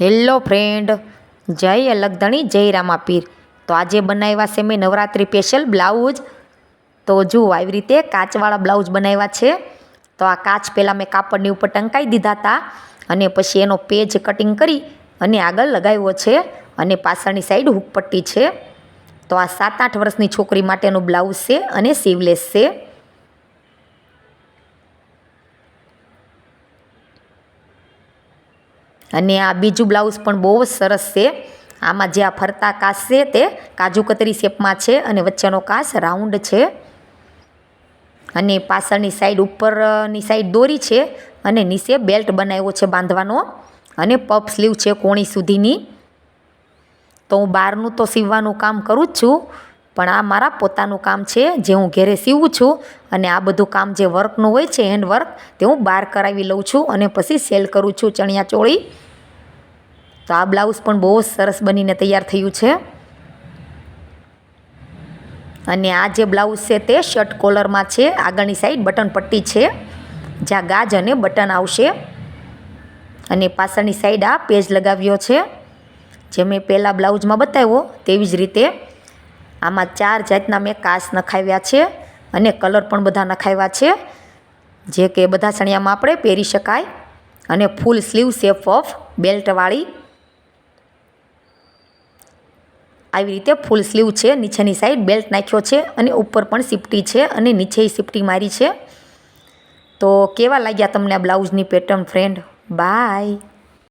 Hello friend, જય અલગધણી જય રામાપીર. તો આજે બનાવ્યા છે મેં નવરાત્રિ સ્પેશિયલ બ્લાઉઝ. તો જુઓ આવી રીતે કાચવાળા બ્લાઉઝ બનાવ્યા છે, તો આ કાચ પહેલાં મેં કાપડની ઉપર ટંકાઈ દીધા હતા અને પછી એનો પેજ કટિંગ કરી અને આગળ લગાવ્યો છે અને પાછળની સાઈડ હુક પટ્ટી છે. તો આ સાત આઠ વર્ષની છોકરી માટેનું બ્લાઉઝ છે અને સીવલેસ છે. અને આ બીજું બ્લાઉઝ પણ બહુ જ સરસ છે. આમાં જે આ ફરતા કાચ છે તે કાજુ કતરી શેપમાં છે અને વચ્ચેનો કાચ રાઉન્ડ છે. અને પાછળની સાઈડ ઉપરની સાઈડ દોરી છે અને નીચે બેલ્ટ બનાવ્યો છે બાંધવાનો. અને પફ સ્લીવ છે કોણી સુધીની. તો હું બહારનું તો સીવવાનું કામ કરું જ છું, પણ આ મારા પોતાનું કામ છે જે હું ઘરે સીવું છું અને આ બધું કામ જે વર્કનું હોય છે હેન્ડ વર્ક તે હું બહાર કરાવી લઉં છું અને પછી સેલ કરું છું ચણિયા ચોળી તો આ બ્લાઉઝ પણ બહુ સરસ બનીને તૈયાર થયું છે. અને આ જે બ્લાઉઝ છે તે શર્ટ કોલરમાં છે, આગળની સાઈડ બટન પટ્ટી છે, જ્યાં ગાજ અને બટન આવશે. અને પાછળની સાઈડ આ પેજ લગાવ્યો છે, જે મેં પહેલાં બ્લાઉઝમાં બતાવ્યો તેવી જ રીતે. આમાં ચાર જાતના મેં કાચ નખાવ્યા છે અને કલર પણ બધા નખાવ્યા છે, જે કે બધા ચણિયામાં આપણે પહેરી શકાય. અને ફૂલ સ્લીવ સેફ ઓફ બેલ્ટવાળી આવી રીતે ફૂલ સ્લીવ છે, નીચેની સાઈડ બેલ્ટ નાખ્યો છે અને ઉપર પણ સિફ્ટી છે અને નીચે સિફ્ટી મારી છે. તો કેવા લાગ્યા તમને આ બ્લાઉઝની પેટર્ન ફ્રેન્ડ બાય